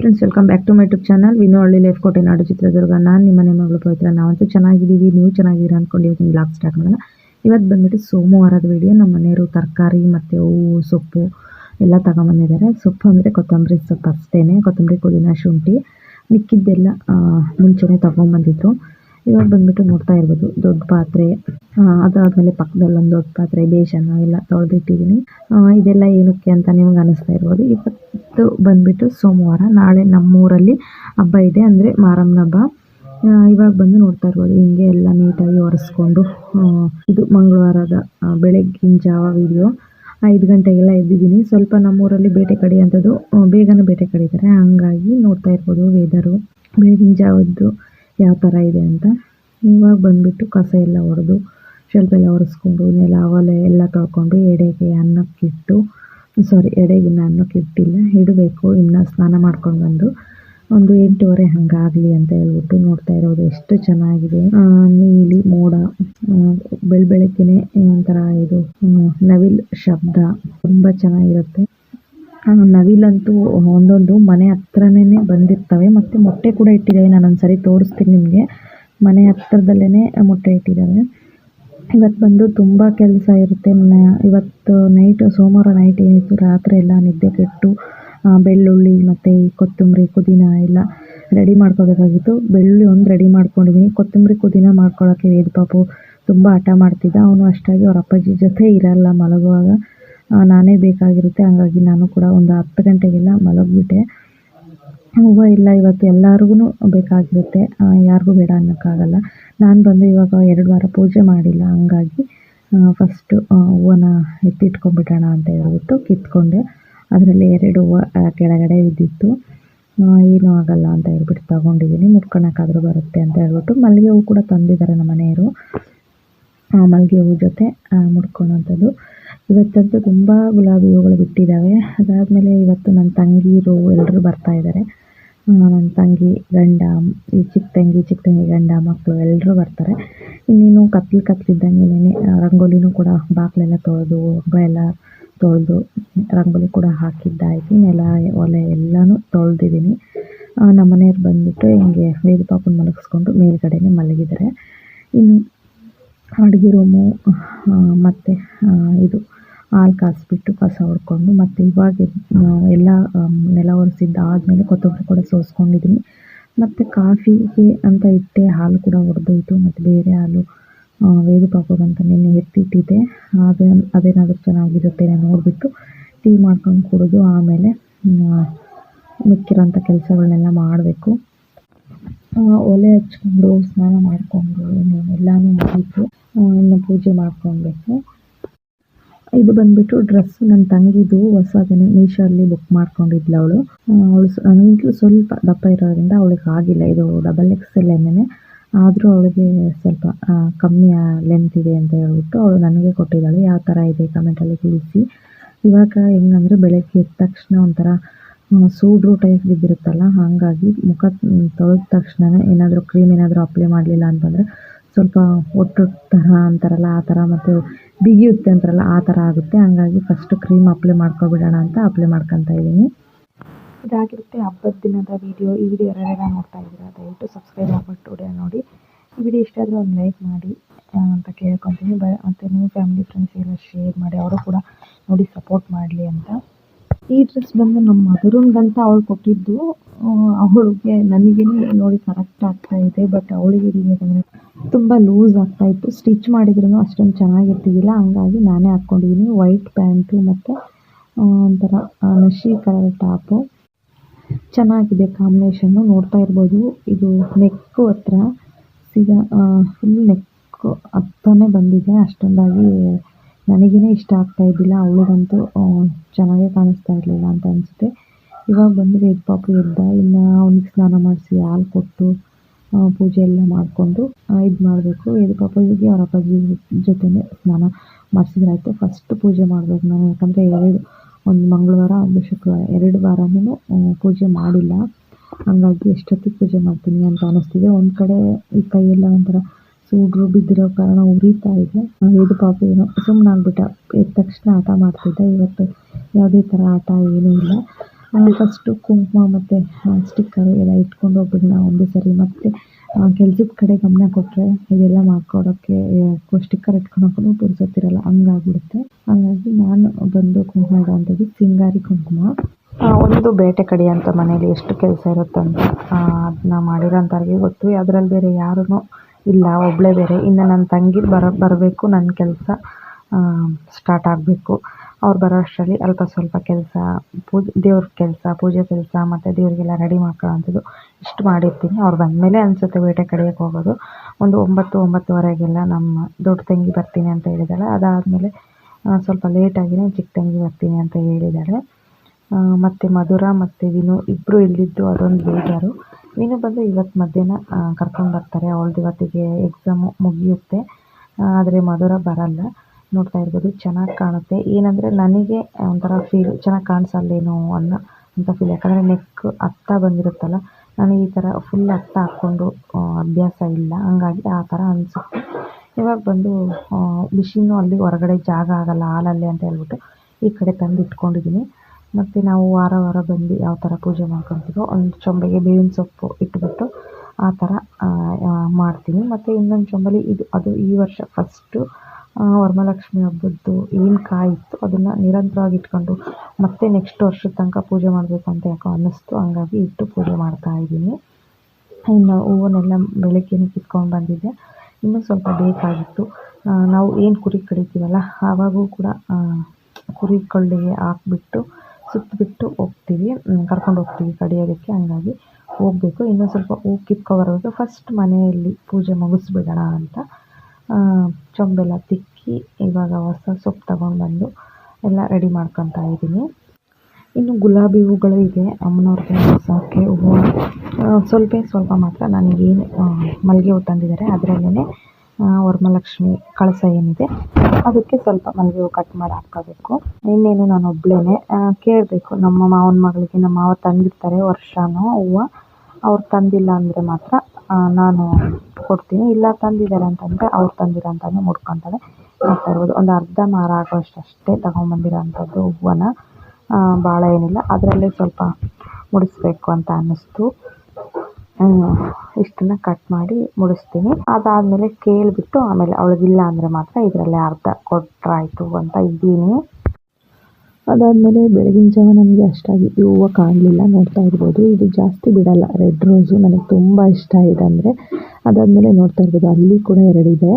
Friends welcome back to my YouTube channel Vinohalli life ಕೋಟೆ ನಾಡು ಚಿತ್ರದುರ್ಗ ನಾನು ನಿಮ್ಮ ಮಗಳು ಪವಿತ್ರ. ನಾವಂತೂ ಚೆನ್ನಾಗಿದ್ದೀವಿ. ನೀವು ಚೆನ್ನಾಗಿದ್ದೀರಾ ಅಂದ್ಕೊಂಡು ಇವತ್ತಿನ ಬ್ಲಾಗ್ ಸ್ಟಾರ್ಟ್ ಮಾಡೋಣ. ಇವತ್ತು ಬಂದುಬಿಟ್ಟು ಸೋಮವಾರದ ವಿಡಿಯೋ ನಮ್ಮ ಮನೆಯವರು ತರಕಾರಿ ಮತ್ತು ಹೂವು ಸೊಪ್ಪು ಎಲ್ಲ ತಗೊಂಬಂದಿದ್ದಾರೆ. ಸೊಪ್ಪು ಅಂದರೆ ಕೊತ್ತಂಬರಿ ಸೊಪ್ಪು ಅಷ್ಟೇ ಕೊತ್ತಂಬರಿ, ಪುದೀನ, ಶುಂಠಿ ಮಿಕ್ಕಿದ್ದೆಲ್ಲ ಮುಂಚೆನೇ ತಗೊಂಬಂದಿದ್ರು. ಇವಾಗ ಬಂದ್ಬಿಟ್ಟು ನೋಡ್ತಾ ಇರ್ಬೋದು ದೊಡ್ಡ ಪಾತ್ರೆ ಅದಾದ್ಮೇಲೆ ಪಕ್ಕದಲ್ಲಿ ಒಂದು ದೊಡ್ಡ ಪಾತ್ರೆ ಬೇಸನ್ ಎಲ್ಲ ತೊಳೆದಿಟ್ಟಿದ್ದೀನಿ. ಇದೆಲ್ಲ ಏನಕ್ಕೆ ಅಂತ ನಿಮ್ಗೆ ಅನಿಸ್ತಾ ಇರ್ಬೋದು. ಇವತ್ತು ಬಂದ್ಬಿಟ್ಟು ಸೋಮವಾರ ನಾಳೆ ನಮ್ಮೂರಲ್ಲಿ ಹಬ್ಬ ಇದೆ ಅಂದರೆ ಮಾರಮ್ಮನ ಹಬ್ಬ. ಇವಾಗ ಬಂದು ನೋಡ್ತಾ ಇರ್ಬೋದು ಹಿಂಗೆ ಎಲ್ಲ ನೀಟಾಗಿ ಒರೆಸ್ಕೊಂಡು ಇದು ಮಂಗಳವಾರದ ಬೆಳಗ್ಗಿನ ಜಾವ ವಿಡಿಯೋ ಐದು ಗಂಟೆಗೆಲ್ಲ ಎದ್ದಿದ್ದೀನಿ. ಸ್ವಲ್ಪ ನಮ್ಮೂರಲ್ಲಿ ಬೇಟೆ ಕಡಿಯೋಂಥದ್ದು ಆ, ಬೇಗನೆ ಬೇಟೆ ಕಡಿತಾರೆ. ಹಾಗಾಗಿ ನೋಡ್ತಾ ಇರ್ಬೋದು ವೆದರು ಬೆಳಗಿನ ಜಾವದ್ದು ಯಾವ ಥರ ಇದೆ ಅಂತ. ಇವಾಗ ಬಂದುಬಿಟ್ಟು ಕಸ ಎಲ್ಲ ಹೊಡೆದು ಸ್ವಲ್ಪ ಎಲ್ಲ ಒರೆಸ್ಕೊಂಡು, ನೆಲ, ಒಲೆ ಎಲ್ಲ ತೊಳ್ಕೊಂಡು ಎಡೆಗೆ ಅನ್ನಕ್ಕಿಟ್ಟು ಸಾರಿ ಎಡೆಗೆ ಇನ್ನು ಅನ್ನಕ್ಕೆ ಇಟ್ಟಿಲ್ಲ, ಇಡಬೇಕು. ಇನ್ನು ಸ್ನಾನ ಮಾಡ್ಕೊಂಡು ಬಂದು ಒಂದು ಎಂಟೂವರೆ ಹಂಗಾಗಲಿ ಅಂತ ಹೇಳ್ಬಿಟ್ಟು ನೋಡ್ತಾ ಇರೋದು. ಎಷ್ಟು ಚೆನ್ನಾಗಿದೆ. ನೀಲಿ ಮೋಡ ಬೆಳ್ ಬೆಳಕಿನೇ ಒಂಥರ ಇದು ನವಿಲ್ ಶಬ್ದ. ತುಂಬ ಚೆನ್ನಾಗಿರುತ್ತೆ. ನವಿಲಂತೂ ಒಂದೊಂದು ಮನೆ ಹತ್ರನೇ ಬಂದಿರ್ತವೆ. ಮತ್ತು ಮೊಟ್ಟೆ ಕೂಡ ಇಟ್ಟಿದ್ದಾವೆ ನಾನು ಒಂದ್ಸರಿ, ತೋರಿಸ್ತೀನಿ ನಿಮಗೆ. ಮನೆ ಹತ್ರದಲ್ಲೇ ಮೊಟ್ಟೆ ಇಟ್ಟಿದ್ದಾವೆ. ಇವತ್ತು ಬಂದು ತುಂಬ ಕೆಲಸ ಇರುತ್ತೆ. ಇವತ್ತು ನೈಟ್ ಸೋಮವಾರ ನೈಟ್ ಏನಿತ್ತು, ರಾತ್ರಿ ಎಲ್ಲ ನಿದ್ದೆ ಕೆಟ್ಟು ಬೆಳ್ಳುಳ್ಳಿ ಮತ್ತು ಈ ಕೊತ್ತಂಬರಿ, ಪುದೀನ ಎಲ್ಲ ರೆಡಿ ಮಾಡ್ಕೋಬೇಕಾಗಿತ್ತು. ಬೆಳ್ಳುಳ್ಳಿ ಒಂದು ರೆಡಿ ಮಾಡ್ಕೊಂಡಿದ್ದೀನಿ. ಕೊತ್ತಂಬರಿ, ಪುದೀನ ಮಾಡ್ಕೊಳ್ಳೋಕ್ಕೆ ವೇದ ಪಾಪು ತುಂಬ ಹಠ ಮಾಡ್ತಿದ್ದ. ಅವನು ಅಷ್ಟಾಗಿ ಅವ್ರ ಅಪ್ಪಾಜಿ ಜೊತೆ ಇರಲ್ಲ ಮಲಗುವಾಗ. ನಾನೇ ಬೇಕಾಗಿರುತ್ತೆ. ಹಂಗಾಗಿ ನಾನು ಕೂಡ ಒಂದು ಹತ್ತು ಗಂಟೆಗೆಲ್ಲ ಮಲಗಿಬಿಟ್ಟೆ. ಹೂವು ಇಲ್ಲ, ಇವತ್ತು ಎಲ್ಲರಿಗೂ ಬೇಕಾಗಿರುತ್ತೆ. ಯಾರಿಗೂ ಬೇಡ ಅನ್ನೋಕ್ಕಾಗಲ್ಲ. ನಾನು ಬಂದು ಇವಾಗ ಎರಡು ವಾರ ಪೂಜೆ ಮಾಡಿಲ್ಲ. ಹಂಗಾಗಿ ಫಸ್ಟು ಹೂವನ್ನ ಎತ್ತಿಟ್ಕೊಂಡ್ಬಿಡೋಣ ಅಂತ ಹೇಳ್ಬಿಟ್ಟು ಕಿತ್ಕೊಂಡೆ. ಅದರಲ್ಲಿ ಎರಡು ಹೂವು ಕೆಳಗಡೆ ಇದ್ದಿತ್ತು ಏನೂ ಆಗಲ್ಲ ಅಂತ ಹೇಳ್ಬಿಟ್ಟು ತಗೊಂಡಿದ್ದೀನಿ. ಮುಟ್ಕೊಳಕ್ಕಾದ್ರೂ ಬರುತ್ತೆ ಅಂತ ಹೇಳ್ಬಿಟ್ಟು ಮಲ್ಲಿಗೆ ಹೂವು ಕೂಡ ತಂದಿದ್ದಾರೆ ನಮ್ಮ ಮನೆಯವರು. ಮಲ್ಲಿಗೆ ಹೂವು ಜೊತೆ ಮುಡ್ಕೊಳೋಂಥದ್ದು ಇವತ್ತಂತೂ ತುಂಬ ಗುಲಾಬಿ ಹೂಗಳು ಬಿಟ್ಟಿದ್ದಾವೆ. ಅದಾದಮೇಲೆ ಇವತ್ತು ನನ್ನ ತಂಗಿರು ಎಲ್ಲರೂ ಬರ್ತಾ ಇದ್ದಾರೆ ನನ್ನ ತಂಗಿ ಗಂಡ, ಈ ಚಿಕ್ಕ ತಂಗಿ ಚಿಕ್ಕ ತಂಗಿ ಗಂಡ ಮಕ್ಕಳು ಎಲ್ಲರೂ ಬರ್ತಾರೆ. ಇನ್ನೇನು ಕತ್ಲು ಕತ್ಲಿದ್ದಂಗೆನೇ ರಂಗೋಲಿನೂ ಕೂಡ ಬಾಕ್ಲೆಲ್ಲ ತೊಳೆದು ಎಲ್ಲ ತೊಳೆದು, ರಂಗೋಲಿ ಕೂಡ ಹಾಕಿದ್ದಾಯಿತು ನೆಲ, ಒಲೆ ಎಲ್ಲನೂ ತೊಳೆದಿದ್ದೀನಿ. ನಮ್ಮ ಮನೆಯವ್ರು ಬಂದುಬಿಟ್ಟು ಹಿಂಗೆ ವೇದ ಪಾಪನ ಮಲಗಿಸ್ಕೊಂಡು ಮೇಲ್ಗಡೆನೇ ಮಲಗಿದ್ದಾರೆ. ಇನ್ನು ಅಡುಗೆ ರೂಮು ಮತ್ತು ಇದು ಹಾಲು ಕಾಯಿಸ್ಬಿಟ್ಟು ಕಸ ಹೊಡ್ಕೊಂಡು ಮತ್ತು ಇವಾಗ ಎಲ್ಲ ನೆಲ ಒರೆಸಿದ್ದು ಆದಮೇಲೆ ಕೊತ್ತಂಬರಿ ಕೂಡ ಸೋಸ್ಕೊಂಡಿದ್ದೀನಿ ಮತ್ತು ಕಾಫಿಗೆ ಅಂತ ಇಟ್ಟೆ, ಹಾಲು ಕೂಡ ಒಡೆದೋಯ್ತು, ಮತ್ತು ಬೇರೆ ಹಾಲು ವೇದು ವೇದ ಅಂತ ನಿನ್ನೆ ಎತ್ತಿಟ್ಟಿದ್ದೆ. ಅದು, ಅದೇನಾದರೂ ಚೆನ್ನಾಗಿರುತ್ತೆ ನೋಡಿಬಿಟ್ಟು ಟೀ ಮಾಡ್ಕೊಂಡು ಕುಡಿದು ಆಮೇಲೆ ಮಿಕ್ಕಿರೋಂಥ ಕೆಲಸಗಳನ್ನೆಲ್ಲ ಮಾಡಬೇಕು. ಒಲೆ ಹಚ್ಕೊಂಡು ಸ್ನಾನ ಮಾಡಿಕೊಂಡು ಎಲ್ಲನೂ ಮುಗೀತು ಇನ್ನು ಪೂಜೆ ಮಾಡ್ಕೊಳ್ಬೇಕು ಇದು ಬಂದ್ಬಿಟ್ಟು ಡ್ರೆಸ್ ನನ್ನ ತಂಗಿದು ಹೊಸಾದನ್ನ ಮೀಶೋ ಅಲ್ಲಿ ಬುಕ್ ಮಾಡ್ಕೊಂಡಿದ್ಲು ಅವಳು. ಅವಳು ನನಗಿಂತಲೂ ಸ್ವಲ್ಪ ದಪ್ಪ ಇರೋದ್ರಿಂದ ಅವಳಿಗೆ ಆಗಿಲ್ಲ. ಇದು ಡಬಲ್ ಎಕ್ಸ್ ಎಲ್ ಏನೇ ಆದರೂ ಅವಳಿಗೆ ಸ್ವಲ್ಪ ಕಮ್ಮಿ ಲೆಂತ್ ಇದೆ ಅಂತ ಹೇಳ್ಬಿಟ್ಟು ಅವಳು ನನಗೆ ಕೊಟ್ಟಿದ್ದಾಳೆ. ಯಾವ ಥರ ಇದೆ ಕಮೆಂಟಲ್ಲಿ ತಿಳಿಸಿ. ಇವಾಗ ಹೆಂಗಂದ್ರೆ ಬೆಳಗ್ಗೆ ಎದ್ದ ತಕ್ಷಣ ಒಂಥರ ಸೂಡ್ರು ಟೈಪ್ ಬಿದ್ದಿರುತ್ತಲ್ಲ, ಹಾಗಾಗಿ ಮುಖ ತೊಳೆದ ತಕ್ಷಣ ಏನಾದರೂ ಕ್ರೀಮ್ ಏನಾದರೂ ಅಪ್ಲೈ ಮಾಡಲಿಲ್ಲ ಅಂತಂದರೆ ಸ್ವಲ್ಪ ಒಟ್ಟು ಥರ ಅಂತಾರಲ್ಲ, ಆ ಥರ ಮತ್ತು ಬಿಗಿಯುತ್ತೆ ಅಂತಾರಲ್ಲ, ಆ ಥರ ಆಗುತ್ತೆ. ಹಂಗಾಗಿ ಫಸ್ಟ್ ಕ್ರೀಮ್ ಅಪ್ಲೈ ಮಾಡ್ಕೊಬಿಡೋಣ ಅಂತ ಅಪ್ಲೈ ಮಾಡ್ಕೊತಾ ಇದ್ದೀನಿ. ಇದಾಗಿರುತ್ತೆ ಹಬ್ಬದ ದಿನದ ವಿಡಿಯೋ ಈ ವಿಡಿಯೋ ಯಾರ್ಯಾರ ನೋಡ್ತಾ ಇದ್ದೀರಾ, ದಯವಿಟ್ಟು ಸಬ್ಸ್ಕ್ರೈಬ್ ಮಾಡಿಬಿಟ್ಟು ವಿಡಿಯೋ ನೋಡಿ. ಈ ವಿಡಿಯೋ ಇಷ್ಟ ಆದರೆ ಒಂದು ಲೈಕ್ ಮಾಡಿ ಅಂತ ಕೇಳ್ಕೊತೀನಿ. ಬ, ಮತ್ತು ನೀವು ಫ್ಯಾಮಿಲಿ ಫ್ರೆಂಡ್ಸ್ ಎಲ್ಲ ಶೇರ್ ಮಾಡಿ, ಅವರು ಕೂಡ ನೋಡಿ ಸಪೋರ್ಟ್ ಮಾಡಲಿ ಅಂತ. ಈ ಡ್ರೆಸ್ ಬಂದು ನಮ್ಮ ಮಧುರಂಗಂತ ಅವಳು ಕೊಟ್ಟಿದ್ದು ಅವಳಿಗೆ ನನಗೇನೇ ನೋಡಿ ಕರೆಕ್ಟ್ ಆಗ್ತಾ ಇದೆ ಬಟ್ ಅವಳಿಗೆ ಹಿಡಿಬೇಕಂದ್ರೆ ತುಂಬ ಲೂಸ್ ಆಗ್ತಾ ಇತ್ತು. ಸ್ಟಿಚ್ ಮಾಡಿದ್ರೂ ಅಷ್ಟೊಂದು ಚೆನ್ನಾಗಿರ್ತಿದ್ದಿಲ್ಲ, ಹಂಗಾಗಿ ನಾನೇ ಹಾಕ್ಕೊಂಡಿದ್ದೀನಿ ವೈಟ್ ಪ್ಯಾಂಟು ಮತ್ತು ಒಂಥರ ನಶಿ ಕಲರ್ ಟಾಪು ಚೆನ್ನಾಗಿದೆ ಕಾಂಬಿನೇಷನ್ನು ನೋಡ್ತಾ ಇರ್ಬೋದು. ಇದು ನೆಕ್ಕು ಹತ್ರ ಸೀದಾ ಫುಲ್ ನೆಕ್ಕು ಹತ್ತನೇ ಬಂದಿದೆ. ಅಷ್ಟೊಂದಾಗಿ ನನಗೇನೆ ಇಷ್ಟ ಆಗ್ತಾ ಇದ್ದಿಲ್ಲ. ಅವಳಿಗಂತೂ ಚೆನ್ನಾಗೇ ಕಾಣಿಸ್ತಾ ಇರಲಿಲ್ಲ ಅಂತ ಅನಿಸುತ್ತೆ. ಇವಾಗ ಬಂದರೆ ಪಾಪು ಎದ್ದ ಇನ್ನು ಅವ್ನಿಗೆ ಸ್ನಾನ ಮಾಡಿಸಿ ಹಾಲು ಕೊಟ್ಟು ಪೂಜೆ ಎಲ್ಲ ಮಾಡಿಕೊಂಡು ಇದು ಮಾಡಬೇಕು. ವೇದ ಪಾಪುಗೆ ಅವ್ರ ಅಪ್ಪಾಜಿ ಜೊತೆನೇ ಸ್ನಾನ ಮಾಡಿಸಿದ್ರಾಯ್ತು ಫಸ್ಟ್ ಪೂಜೆ ಮಾಡಬೇಕು ನಾನು. ಯಾಕಂದರೆ ಎರಡು, ಒಂದು ಮಂಗಳವಾರ, ಒಂದು ಶುಕ್ರವಾರ. ಎರಡು ವಾರನೂ ಪೂಜೆ ಮಾಡಿಲ್ಲ. ಹಾಗಾಗಿ ಎಷ್ಟೊತ್ತಿಗೆ ಪೂಜೆ ಮಾಡ್ತೀನಿ ಅಂತ ಅನ್ನಿಸ್ತಿದೆ ಒಂದು ಕಡೆ ಈ ಕೈಯೆಲ್ಲ ಒಂಥರ ಸೂಡ್ರು ಬಿದ್ದಿರೋ ಕಾರಣ ಉರಿತಾ ಇದೆ. ಇದು ಪಾಪ ಏನೋ ಸುಮ್ಮನಾಗ್ಬಿಟ್ಟ ಎದ್ದ ತಕ್ಷಣ ಆಟ ಮಾಡ್ತಿದ್ದೆ. ಇವತ್ತು ಯಾವುದೇ ಥರ ಆಟ ಏನೂ ಇಲ್ಲ. ಫಸ್ಟು ಕುಂಕುಮ ಮತ್ತು ಸ್ಟಿಕ್ಕರು ಎಲ್ಲ ಇಟ್ಕೊಂಡು ಹೋಗ್ಬಿಡೋಣ ಒಂದೇ ಸರಿ ಮತ್ತು ಕೆಲ್ಸದ ಕಡೆ ಗಮನ ಕೊಟ್ಟರೆ ಇದೆಲ್ಲ ಮಾಡ್ಕೊಡೋಕ್ಕೆ ಸ್ಟಿಕ್ಕರ್ ಇಟ್ಕೊಂಡು ಹೋಗೋದು ಪುರ್ಸೊತ್ತಿರಲ್ಲ ಹಂಗಾಗ್ಬಿಡುತ್ತೆ. ಹಾಗಾಗಿ ನಾನು ಬಂದು ಕುಂಕುಮ ಇಡೋವಂಥದ್ದು ಸಿಂಗಾರಿ ಕುಂಕುಮ. ಒಂದು ಬೇಟೆ ಕಡಿ ಅಂತ ಮನೇಲಿ ಎಷ್ಟು ಕೆಲಸ ಇರುತ್ತಂತ ಅದನ್ನ ಮಾಡಿರೋಂಥವ್ರಿಗೆ ಗೊತ್ತು. ಅದರಲ್ಲಿ ಬೇರೆ ಯಾರೂ ಇಲ್ಲ ಒಬ್ಬಳೇ ಬೇರೆ. ಇನ್ನು ನನ್ನ ತಂಗಿ ಬರೋ, ಬರಬೇಕು, ನನ್ನ ಕೆಲಸ ಸ್ಟಾರ್ಟ್ ಆಗಬೇಕು. ಅವ್ರು ಬರೋ ಅಷ್ಟರಲ್ಲಿ ಅಲ್ಪ ಸ್ವಲ್ಪ ಕೆಲಸ, ಪೂಜೆ, ದೇವ್ರ ಕೆಲಸ, ಪೂಜೆ ಕೆಲಸ ಮತ್ತು ದೇವರಿಗೆಲ್ಲ ರೆಡಿ ಮಾಡ್ಕೊಳ್ಳೋವಂಥದ್ದು ಇಷ್ಟು ಮಾಡಿರ್ತೀನಿ. ಅವ್ರು ಬಂದಮೇಲೆ ಅನಿಸುತ್ತೆ ಬೇಟೆ ಕಡಿಯೋಕ್ಕೆ ಹೋಗೋದು. ಒಂದು ಒಂಬತ್ತು, ಒಂಬತ್ತುವರೆಗೆಲ್ಲ ನಮ್ಮ ದೊಡ್ಡ ತಂಗಿ ಬರ್ತೀನಿ ಅಂತ ಹೇಳಿದ್ದಾಳೆ ಅದಾದಮೇಲೆ ಸ್ವಲ್ಪ ಲೇಟಾಗಿಯೇ ಚಿಕ್ಕ ತಂಗಿ ಬರ್ತೀನಿ ಅಂತ ಹೇಳಿದ್ದಾಳೆ ಮತ್ತು ಮಧುರ ಮತ್ತು ವಿನು ಇಬ್ಬರು ಇಲ್ಲಿದ್ದು ಅದೊಂದು ಬೇಜಾರು. ವಿನು ಬಂದು ಇವತ್ತು ಮಧ್ಯಾಹ್ನ ಕರ್ಕೊಂಡು ಬರ್ತಾರೆ. ಅವಳದ್ದು ಇವತ್ತಿಗೆ ಎಕ್ಸಾಮು ಮುಗಿಯುತ್ತೆ. ಆದರೆ ಮಧುರ ಬರಲ್ಲ. ನೋಡ್ತಾ ಇರ್ಬೋದು, ಚೆನ್ನಾಗಿ ಕಾಣುತ್ತೆ. ಏನಂದರೆ ನನಗೆ ಒಂಥರ ಫೀಲ್ ಚೆನ್ನಾಗಿ ಕಾಣಿಸಲ್ಲೇನೋ ಅನ್ನೋ ಅಂತ ಫೀಲ್ ಯಾಕಂದರೆ ನೆಕ್ ಹತ್ತ ಬಂದಿರುತ್ತಲ್ಲ ನನಗೆ ಈ ಥರ ಫುಲ್ ಹತ್ತ ಹಾಕ್ಕೊಂಡು ಅಭ್ಯಾಸ ಇಲ್ಲ. ಹಂಗಾಗಿ ಆ ಥರ ಅನಿಸುತ್ತೆ. ಇವಾಗ ಬಂದು ಮಿಷಿನ್ನು ಅಲ್ಲಿ ಹೊರಗಡೆ ಜಾಗ ಆಗೋಲ್ಲ, ಹಾಲಲ್ಲಿ ಅಂತ ಹೇಳ್ಬಿಟ್ಟು ಈ ಕಡೆ ತಂದು ಇಟ್ಕೊಂಡಿದ್ದೀನಿ ಮತ್ತು ನಾವು ವಾರ ವಾರ ಬಂದು ಯಾವ ಥರ ಪೂಜೆ ಮಾಡ್ಕೊತೀವೋ, ಒಂದು ಚೊಂಬೆಗೆ ಬೇವಿನ ಸೊಪ್ಪು ಇಟ್ಬಿಟ್ಟು ಆ ಥರ ಮಾಡ್ತೀನಿ. ಮತ್ತು ಇನ್ನೊಂದು ಚೊಂಬಲಿ ಇದು, ಅದು ಈ ವರ್ಷ ಫಸ್ಟು ವರಮಹಾಲಕ್ಷ್ಮಿ ಹಬ್ಬದ್ದು ಏನು ಕಾಯಿತ್ತು ಅದನ್ನು ನಿರಂತರವಾಗಿ ಇಟ್ಕೊಂಡು ಮತ್ತೆ ನೆಕ್ಸ್ಟ್ ವರ್ಷದ ತನಕ ಪೂಜೆ ಮಾಡಬೇಕು ಅಂತ ಯಾಕೋ ಅನ್ನಿಸ್ತು. ಹಂಗಾಗಿ ಇಟ್ಟು ಪೂಜೆ ಮಾಡ್ತಾ ಇದ್ದೀನಿ. ಇನ್ನು ಹೂವನ್ನೆಲ್ಲ ಬೆಳಗ್ಗೆನೇ ಕಿತ್ಕೊಂಡು ಬಂದಿದ್ದೆ. ಇನ್ನೂ ಸ್ವಲ್ಪ ಬೇಕಾಗಿತ್ತು. ನಾವು ಏನು ಕುರಿ ಕಡಿತೀವಲ್ಲ, ಆವಾಗೂ ಕೂಡ ಕುರಿ ಕಳ್ಳಿಗೆ ಹಾಕ್ಬಿಟ್ಟು ಸುತ್ತಬಿಟ್ಟು ಹೋಗ್ತೀವಿ. ಕರ್ಕೊಂಡು ಹೋಗ್ತೀವಿ ಕಡಿಯೋದಕ್ಕೆ. ಹಂಗಾಗಿ ಹೋಗಬೇಕು. ಇನ್ನೂ ಸ್ವಲ್ಪ ಹೂ ಕಿತ್ಕೊಬರೋದು ಫಸ್ಟ್ ಮನೆಯಲ್ಲಿ ಪೂಜೆ ಮುಗಿಸ್ಬಿಡೋಣ ಅಂತ. ಚೊಂಬೆಲ್ಲ ತಿಕ್ಕಿ ಇವಾಗ ಹೊಸ ಸೊಪ್ಪು ತಗೊಂಡು ಬಂದು ಎಲ್ಲ ರೆಡಿ ಮಾಡ್ಕೊತಾ ಇದ್ದೀನಿ. ಇನ್ನು ಗುಲಾಬಿ ಹೂಗಳು ಇದೆ. ಅಮ್ಮನವ್ರಿಗೆ ಹೊಸಕ್ಕೆ ಹೂವು ಸ್ವಲ್ಪ ಸ್ವಲ್ಪ ಮಾತ್ರ ನನಗೇನು ಮಲ್ಲಿಗೆ ಹೂ ತಂದಿದ್ದಾರೆ. ಅದರಲ್ಲೇ ವರಮಹಾಲಕ್ಷ್ಮಿ ಕಳಸ ಏನಿದೆ, ಅದಕ್ಕೆ ಸ್ವಲ್ಪ ಮಲ್ಲಿಗೆ ಹೂ ಕಟ್ ಮಾಡಿ ಹಾಕ್ಕೋಬೇಕು. ಇನ್ನೇನು ನಾನು ಒಬ್ಬಳೇ ಕೇಳಬೇಕು. ನಮ್ಮ ಮಾವನ ಮಗಳಿಗೆ ನಮ್ಮ ಮಾವ ತಂದಿರ್ತಾರೆ ವರ್ಷನೋ ಹೂವು, ಅವ್ರು ತಂದಿಲ್ಲ ಅಂದರೆ ಮಾತ್ರ ನಾನು ಕೊಡ್ತೀನಿ. ಇಲ್ಲ ತಂದಿದ್ದಾರೆ ಅಂತಂದರೆ ಅವ್ರು ತಂದಿರೋಂಥದ್ದೇ ಮುಡ್ಕೊತಾಳೆ ನೋಡ್ತಾ ಒಂದು ಅರ್ಧ ಮಾರು ಆಗೋಷ್ಟು ಅಷ್ಟೇ ತಗೊಂಬಂದಿರೋ ಅಂಥದ್ದು ಹೂವನ್ನ ಭಾಳ ಏನಿಲ್ಲ. ಅದರಲ್ಲೇ ಸ್ವಲ್ಪ ಮುಡಿಸ್ಬೇಕು ಅಂತ ಅನ್ನಿಸ್ತು. ಇಷ್ಟನ್ನು ಕಟ್ ಮಾಡಿ ಮುಡಿಸ್ತೀನಿ. ಅದಾದಮೇಲೆ ಕೇಳಿಬಿಟ್ಟು ಆಮೇಲೆ ಅವಳಿಗಿಲ್ಲ ಅಂದರೆ ಮಾತ್ರ ಇದರಲ್ಲೇ ಅರ್ಧ ಕೊಟ್ಟರಾಯ್ತು ಅಂತ ಇದ್ದೀನಿ. ಅದಾದಮೇಲೆ ಬೆಳಗಿನ ಜಾವ ನನಗೆ ಅಷ್ಟಾಗಿ ಈ ಹೂವು ಕಾಣಲಿಲ್ಲ, ನೋಡ್ತಾ ಇರ್ಬೋದು. ಇದು ಜಾಸ್ತಿ ಬಿಡಲ್ಲ ರೆಡ್ ರೋಸು ನನಗೆ ತುಂಬ ಇಷ್ಟ ಇದೆ ಅಂದರೆ. ಅದಾದಮೇಲೆ ನೋಡ್ತಾ ಇರ್ಬೋದು, ಅಲ್ಲಿ ಕೂಡ ಎರಡಿದೆ.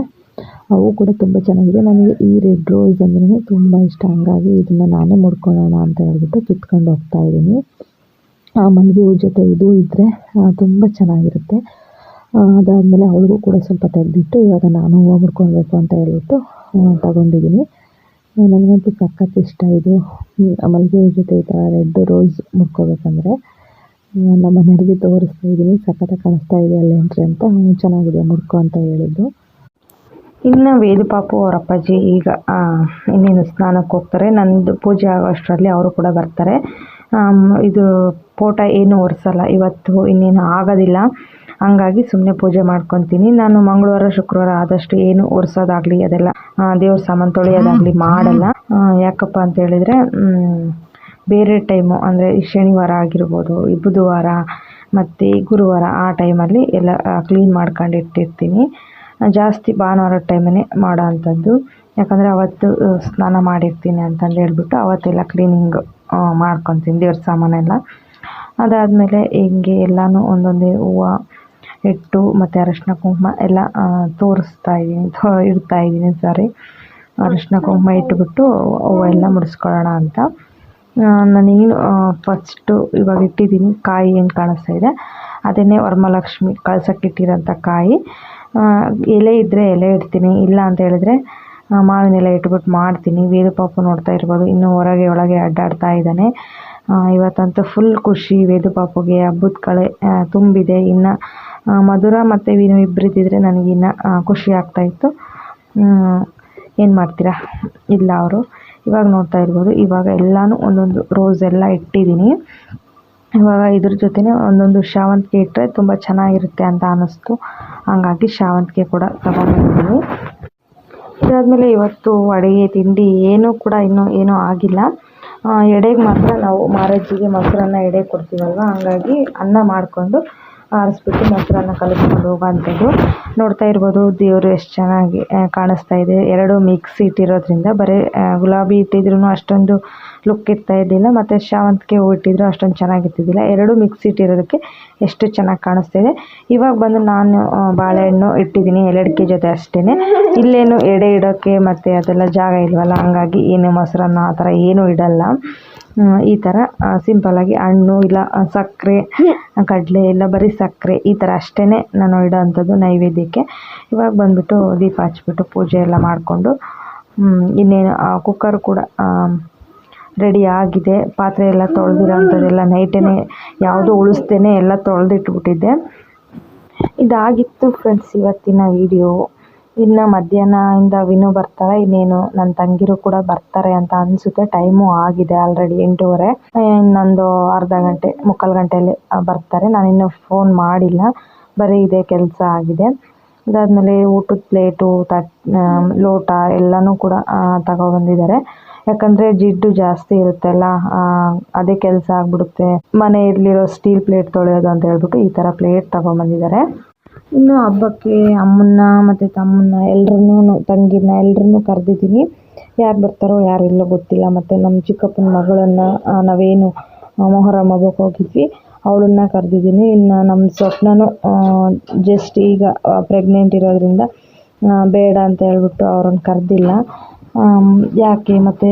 ಅವು ಕೂಡ ತುಂಬ ಚೆನ್ನಾಗಿದೆ. ನನಗೆ ಈ ರೆಡ್ ರೋಸ್ ಅಂದ್ರೆ ತುಂಬ ಇಷ್ಟ. ಹಂಗಾಗಿ ಇದನ್ನು ನಾನೇ ಮುಡ್ಕೊಳ್ಳೋಣ ಅಂತ ಹೇಳ್ಬಿಟ್ಟು ಕಿತ್ಕೊಂಡು ಹೋಗ್ತಾ ಇದ್ದೀನಿ ಆ ಮಲ್ಲಿಗೆ ಹೂ ಜೊತೆ ಇದು ಇದ್ದರೆ ತುಂಬ ಚೆನ್ನಾಗಿರುತ್ತೆ. ಅದಾದಮೇಲೆ ಅವಳಿಗೂ ಕೂಡ ಸ್ವಲ್ಪ ತೆಗೆದಿಟ್ಟು ಇವಾಗ ನಾನು ಹೂವು ಮುಡ್ಕೊಳ್ಬೇಕು ಅಂತ ಹೇಳ್ಬಿಟ್ಟು ತಗೊಂಡಿದ್ದೀನಿ ನನಗಂತೂ ಸಖತ್ ಇಷ್ಟ ಇದು. ಮಲ್ಲಿಗೆ ಹೂ ಜೊತೆ ಈ ಥರ ರೆಡ್ ರೋಸ್ ಮುಡ್ಕೋಬೇಕಂದ್ರೆ ನಮ್ಮ ಮನೆಯವರಿಗೆ ತೋರಿಸ್ತಾ ಇದ್ದೀನಿ ಸಖತ್ತಾಗಿ ಕಾಣಿಸ್ತಾ ಇದೆ ಅಲ್ಲಿ ಎಂಟ್ರಿ ಅಂತ. ಚೆನ್ನಾಗಿದೆ ಮುಡ್ಕೊ ಅಂತ ಹೇಳಿದ್ದು. ಇನ್ನು ವೇದು ಪಾಪು ಅವ್ರ ಅಪ್ಪಾಜಿ ಈಗ ಇನ್ನೇನು ಸ್ನಾನಕ್ಕೆ ಹೋಗ್ತಾರೆ. ನಂದು ಪೂಜೆ ಆಗೋ ಅಷ್ಟರಲ್ಲಿ ಅವರು ಕೂಡ ಬರ್ತಾರೆ. ಇದು ಫೋಟೋ ಏನು ಒರೆಸಲ್ಲ, ಇವತ್ತು ಇನ್ನೇನು ಆಗೋದಿಲ್ಲ. ಹಂಗಾಗಿ ಸುಮ್ಮನೆ ಪೂಜೆ ಮಾಡ್ಕೊತೀನಿ. ನಾನು ಮಂಗಳವಾರ ಶುಕ್ರವಾರ ಆದಷ್ಟು ಏನು ಒರೆಸೋದಾಗಲಿ ಅದೆಲ್ಲ ದೇವ್ರ ಸಾಮಾನು ತೊಳೆಯೋದಾಗ್ಲಿ ಮಾಡಲ್ಲ. ಯಾಕಪ್ಪ ಅಂತ ಹೇಳಿದ್ರೆ ಬೇರೆ ಟೈಮು ಅಂದರೆ ಶನಿವಾರ ಆಗಿರ್ಬೋದು ಬುಧವಾರ ಮತ್ತು ಗುರುವಾರ ಆ ಟೈಮಲ್ಲಿ ಎಲ್ಲ ಕ್ಲೀನ್ ಮಾಡ್ಕೊಂಡು ಇಟ್ಟಿರ್ತೀನಿ. ಜಾಸ್ತಿ ಭಾನುವಾರ ಟೈಮೇ ಮಾಡೋ ಅಂಥದ್ದು. ಯಾಕಂದರೆ ಅವತ್ತು ಸ್ನಾನ ಮಾಡಿರ್ತೀನಿ ಅಂತಂದು ಹೇಳ್ಬಿಟ್ಟು ಅವತ್ತೆಲ್ಲ ಕ್ಲೀನಿಂಗ್ ಮಾಡ್ಕೊತೀನಿ ದೇವ್ರ ಸಾಮಾನೆಲ್ಲ. ಅದಾದಮೇಲೆ ಹಿಂಗೆ ಎಲ್ಲನೂ ಒಂದೊಂದೇ ಹೂವು ಇಟ್ಟು ಮತ್ತು ಅರಶಿನ ಕುಂಕುಮ ಎಲ್ಲ ತೋರಿಸ್ತಾ ಇದ್ದೀನಿ ಇಡ್ತಾ ಇದ್ದೀನಿ ಸಾರಿ. ಅರಶಿನ ಕುಂಕುಮ ಇಟ್ಬಿಟ್ಟು ಅವೆಲ್ಲ ಮುಡಿಸ್ಕೊಳ್ಳೋಣ ಅಂತ. ನಾನೇನು ಫಸ್ಟು ಇವಾಗ ಇಟ್ಟಿದ್ದೀನಿ ಕಾಯಿ ಏನು ಕಾಣಿಸ್ತಾ ಇದೆ. ಅದನ್ನೇ ವರಮಹಾಲಕ್ಷ್ಮಿ ಕಳ್ಸಕ್ಕೆ ಇಟ್ಟಿರೋಂಥ ಕಾಯಿ. ಎಲೆ ಇದ್ದರೆ ಎಲೆ ಇಡ್ತೀನಿ, ಇಲ್ಲ ಅಂತ ಹೇಳಿದ್ರೆ ಮಾವಿನ ಎಲೆ ಇಟ್ಬಿಟ್ಟು ಮಾಡ್ತೀನಿ. ವೇದ ಪಾಪು ನೋಡ್ತಾ ಇರ್ಬೋದು, ಇನ್ನೂ ಹೊರಗೆ ಒಳಗೆ ಅಡ್ಡಾಡ್ತಾ ಇದ್ದಾನೆ. ಇವತ್ತಂತೂ ಫುಲ್ ಖುಷಿ ವೇದು ಪಾಪುಗೆ ಹಬ್ಬದ ಕಳೆ ತುಂಬಿದೆ. ಇನ್ನು ಮಧುರ ಮತ್ತು ವೀನು ಇಬ್ಬರಿದ್ದಿದ್ರೆ ನನಗೆ ಇನ್ನು ಖುಷಿ ಆಗ್ತಾಯಿತ್ತು ಏನು ಮಾಡ್ತೀರಾ? ಇಲ್ಲ ಅವರು. ಇವಾಗ ನೋಡ್ತಾ ಇರ್ಬೋದು. ಇವಾಗ ಎಲ್ಲನೂ ಒಂದೊಂದು ರೋಸ್ ಎಲ್ಲ ಇಟ್ಟಿದ್ದೀನಿ ಇವಾಗ ಇದ್ರ ಜೊತೆನೇ ಒಂದೊಂದು ಶಾವಂತಿಗೆ ಇಟ್ಟರೆ ತುಂಬ ಚೆನ್ನಾಗಿರುತ್ತೆ ಅಂತ ಅನ್ನಿಸ್ತು. ಹಂಗಾಗಿ ಶಾವಂತಿಗೆ ಕೂಡ ತಗೊಂಡಿದ್ದೀನಿ. ಇದಾದಮೇಲೆ ಇವತ್ತು ಅಡುಗೆ ತಿಂಡಿ ಏನೂ ಕೂಡ ಇನ್ನೂ ಏನೂ ಆಗಿಲ್ಲ. ಎಡೆಗೆ ಮಾತ್ರ ನಾವು ಮಾರಜ್ಜಿಗೆ ಮೊಸರನ್ನ ಎಡೆಗೆ ಕೊಡ್ತೀವಲ್ವ? ಹಂಗಾಗಿ ಅನ್ನ ಮಾಡಿಕೊಂಡು ಆರಿಸ್ಬಿಟ್ಟು ಮೊಸರನ್ನ ಕಲಿಸ್ಕೊಂಡು ಹೋಗೋವಂಥದ್ದು ನೋಡ್ತಾ ಇರ್ಬೋದು ದೇವರು ಎಷ್ಟು ಚೆನ್ನಾಗಿ ಕಾಣಿಸ್ತಾ ಇದೆ. ಎರಡು ಮಿಕ್ಸ್ ಇಟ್ಟಿರೋದ್ರಿಂದ ಬರೀ ಗುಲಾಬಿ ಇಟ್ಟಿದ್ರು ಅಷ್ಟೊಂದು ಲುಕ್ ಇರ್ತಾ ಇದ್ದಿಲ್ಲ, ಮತ್ತು ಶಾವಂತಿಗೆ ಹೂ ಇಟ್ಟಿದ್ರು ಅಷ್ಟೊಂದು ಚೆನ್ನಾಗಿರ್ತಿದ್ದಿಲ್ಲ ಎರಡು ಮಿಕ್ಸ್ ಇಟ್ಟಿರೋದಕ್ಕೆ ಎಷ್ಟು ಚೆನ್ನಾಗಿ ಕಾಣಿಸ್ತಾ ಇದೆ. ಇವಾಗ ಬಂದು ನಾನು ಬಾಳೆಹಣ್ಣು ಇಟ್ಟಿದ್ದೀನಿ ಎಲೆಡಿಕೆ ಜೊತೆ ಅಷ್ಟೇ ಇಲ್ಲೇನು ಎಡೆ ಇಡೋಕ್ಕೆ ಮತ್ತು ಅದೆಲ್ಲ ಜಾಗ ಇಲ್ವಲ್ಲ, ಹಂಗಾಗಿ ಏನು ಮೊಸರನ್ನ ಆ ಥರ ಏನೂ ಇಡಲ್ಲ. ಈ ಥರ ಸಿಂಪಲ್ಲಾಗಿ ಹಣ್ಣು ಇಲ್ಲ ಸಕ್ಕರೆ ಕಡಲೆ ಇಲ್ಲ, ಬರೀ ಸಕ್ಕರೆ ಈ ಥರ ಅಷ್ಟೇ ನಾನು ಇಡೋವಂಥದ್ದು ನೈವೇದ್ಯಕ್ಕೆ. ಇವಾಗ ಬಂದುಬಿಟ್ಟು ದೀಪ ಹಚ್ಬಿಟ್ಟು ಪೂಜೆ ಎಲ್ಲ ಮಾಡಿಕೊಂಡು ಇನ್ನೇನು ಕುಕ್ಕರ್ ಕೂಡ ರೆಡಿ ಆಗಿದೆ. ಪಾತ್ರೆ ಎಲ್ಲ ತೊಳೆದಿರೋ ಅಂಥದ್ದೆಲ್ಲ ನೈಟೇ ಯಾವುದೂ ಉಳಿಸ್ದೇ ಎಲ್ಲ ತೊಳೆದಿಟ್ಬಿಟ್ಟಿದ್ದೆ. ಇದಾಗಿತ್ತು ಫ್ರೆಂಡ್ಸ್ ಇವತ್ತಿನ ವಿಡಿಯೋ ಇನ್ನು ಮಧ್ಯಾಹ್ನದಿಂದ ವಿನು ಬರ್ತಾರೆ ಇನ್ನೇನು ನನ್ನ ತಂಗಿರು ಕೂಡ ಬರ್ತಾರೆ ಅಂತ ಅನಿಸುತ್ತೆ. ಟೈಮು ಆಗಿದೆ ಆಲ್ರೆಡಿ ಎಂಟೂವರೆ. ಇನ್ನೊಂದು ಅರ್ಧ ಗಂಟೆ, ಮುಕ್ಕಾಲು ಗಂಟೆಯಲ್ಲಿ ಬರ್ತಾರೆ. ನಾನು ಇನ್ನೂ ಫೋನ್ ಮಾಡಿಲ್ಲ. ಬರೀ ಇದೆ ಕೆಲಸ ಆಗಿದೆ. ಅದಾದಮೇಲೆ ಊಟದ ಪ್ಲೇಟು ತಟ್ ಲೋಟ ಎಲ್ಲನೂ ಕೂಡ ತಗೊಬಂದಿದ್ದಾರೆ. ಯಾಕಂದರೆ ಜಿಡ್ಡು ಜಾಸ್ತಿ ಇರುತ್ತಲ್ಲ ಅದೇ ಕೆಲಸ ಆಗ್ಬಿಡುತ್ತೆ. ಮನೆಯಲ್ಲಿರೋ ಸ್ಟೀಲ್ ಪ್ಲೇಟ್ ತೊಳೆಯೋದು ಅಂತ ಹೇಳ್ಬಿಟ್ಟು ಈ ಥರ ಪ್ಲೇಟ್ ತಗೊಂಬಂದಿದ್ದಾರೆ. ಇನ್ನು ಹಬ್ಬಕ್ಕೆ ಅಮ್ಮನ್ನ ಮತ್ತು ತಮ್ಮನ್ನ ಎಲ್ರನ್ನೂ ತಂಗಿನ ಎಲ್ರನ್ನೂ ಕರೆದಿದ್ದೀನಿ. ಯಾರು ಬರ್ತಾರೋ ಯಾರು ಇಲ್ಲೋ ಗೊತ್ತಿಲ್ಲ. ಮತ್ತು ನಮ್ಮ ಚಿಕ್ಕಪ್ಪನ ಮಗಳನ್ನು ನಾವೇನು ಮೊಹರಂ ಹಬ್ಬಕ್ಕೆ ಹೋಗಿದ್ವಿ. ಅವಳನ್ನ ಕರೆದಿದ್ದೀನಿ. ಇನ್ನು ನಮ್ಮ ಸ್ವಪ್ನನೂ ಜಸ್ಟ್ ಈಗ ಪ್ರೆಗ್ನೆಂಟ್ ಇರೋದ್ರಿಂದ ಬೇಡ ಅಂತ ಹೇಳ್ಬಿಟ್ಟು ಅವ್ರನ್ನ ಕರೆದಿಲ್ಲ. ಯಾಕೆ ಮತ್ತು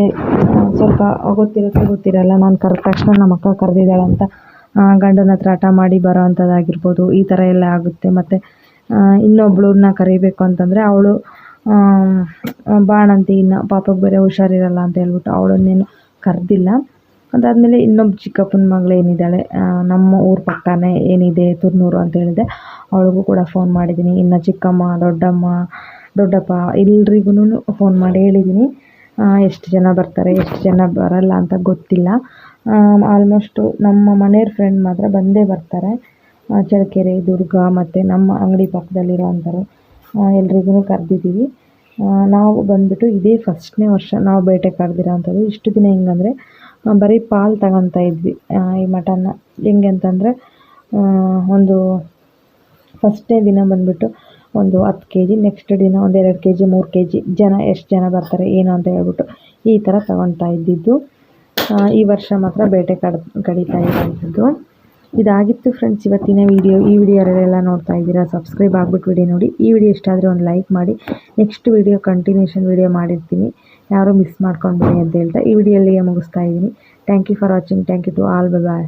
ಸ್ವಲ್ಪ ಗೊತ್ತಿರುತ್ತೆ ಗೊತ್ತಿರಲ್ಲ. ನಾನು ಕರೆದ ತಕ್ಷಣ ನಮ್ಮ ಅಕ್ಕ ಕರೆದಿದ್ದಾಳೆ ಅಂತ ಗಂಡನ ಹತ್ರ ಹಠ ಮಾಡಿ ಬರೋ ಅಂಥದ್ದಾಗಿರ್ಬೋದು ಈ ಥರ ಎಲ್ಲ ಆಗುತ್ತೆ. ಮತ್ತು ಇನ್ನೊಬ್ಳನ್ನ ಕರಿಬೇಕು ಅಂತಂದರೆ ಅವಳು ಬಾಣಂತಿ ಇನ್ನು ಪಾಪಕ್ಕೆ ಬೇರೆ ಹುಷಾರಿರಲ್ಲ ಅಂತ ಹೇಳ್ಬಿಟ್ಟು ಅವಳನ್ನೇನು ಕರೆದಿಲ್ಲ. ಅದಾದಮೇಲೆ ಇನ್ನೊಬ್ಬ ಚಿಕ್ಕಪ್ಪನ ಮಗಳು ಏನಿದ್ದಾಳೆ ನಮ್ಮ ಊರ ಪಕ್ಕನೇ ಏನಿದೆ, ತುರ್ನೂರು ಅಂತ ಹೇಳಿದೆ, ಅವಳಿಗೂ ಕೂಡ ಫೋನ್ ಮಾಡಿದ್ದೀನಿ. ಇನ್ನು ಚಿಕ್ಕಮ್ಮ, ದೊಡ್ಡಮ್ಮ, ದೊಡ್ಡಪ್ಪ ಎಲ್ರಿಗೂ ಫೋನ್ ಮಾಡಿ ಹೇಳಿದ್ದೀನಿ. ಎಷ್ಟು ಜನ ಬರ್ತಾರೆ, ಎಷ್ಟು ಜನ ಬರಲ್ಲ ಅಂತ ಗೊತ್ತಿಲ್ಲ. ಆಲ್ಮೋಸ್ಟು ನಮ್ಮ ಮನೆಯವ್ರ ಫ್ರೆಂಡ್ ಮಾತ್ರ ಬಂದೇ ಬರ್ತಾರೆ. ಚಳ್ಳಕೆರೆ, ದುರ್ಗ ಮತ್ತು ನಮ್ಮ ಅಂಗಡಿ ಪಕ್ಕದಲ್ಲಿರೋ ಎಲ್ರಿಗೂ ಕರೆದಿದ್ದೀವಿ. ನಾವು ಬಂದುಬಿಟ್ಟು ಇದೇ ಫಸ್ಟ್ನೇ ವರ್ಷ ನಾವು ಬೇಟೆ ಕರೆದಿರೋ ಅಂಥದ್ದು ಇಷ್ಟು ದಿನ ಹೆಂಗಂದರೆ ಬರೀ ಪಾಲು ತಗೊತಾ ಇದ್ವಿ. ಈ ಮಟನ್ನ. ಹೆಂಗೆ ಅಂತಂದರೆ ಒಂದು ಫಸ್ಟ್ನೇ ದಿನ ಬಂದುಬಿಟ್ಟು ಒಂದು ಹತ್ತು ಕೆ ಜಿ ನೆಕ್ಸ್ಟ್ ದಿನ ಒಂದು ಎರಡು ಕೆ ಜಿ ಮೂರು ಕೆ ಜಿ ಜನ ಎಷ್ಟು ಜನ ಬರ್ತಾರೆ, ಏನು ಅಂತ ಹೇಳ್ಬಿಟ್ಟು ಈ ಥರ ತಗೊತಾ ಇದ್ದಿದ್ದು. ಈ ವರ್ಷ ಮಾತ್ರ ಬೇಟೆ ಕಡ್, ಕಡಿತಾ ಇರೋಂಥದ್ದು ಇದಾಗಿತ್ತು ಫ್ರೆಂಡ್ಸ್ ಇವತ್ತಿನ ವೀಡಿಯೋ ಈ ವಿಡಿಯೋ ಯಾರೆಲ್ಲ ನೋಡ್ತಾ ಇದ್ದೀರಾ ಸಬ್ಸ್ಕ್ರೈಬ್ ಆಗಿಬಿಟ್ಟು ವಿಡಿಯೋ ನೋಡಿ. ಈ ವಿಡಿಯೋ ಇಷ್ಟ ಆದರೆ ಒಂದು ಲೈಕ್ ಮಾಡಿ. ನೆಕ್ಸ್ಟ್ ವಿಡಿಯೋ ಕಂಟಿನ್ಯೂಷನ್ ವಿಡಿಯೋ ಮಾಡಿರ್ತೀನಿ. ಯಾರೂ ಮಿಸ್ ಮಾಡ್ಕೊಂಡು ಅಂತ ಹೇಳ್ತಾ ಈ ವಿಡಿಯೋ ಮುಗಿಸ್ತಾ ಇದ್ದೀನಿ. Thank you for watching thank you to all bye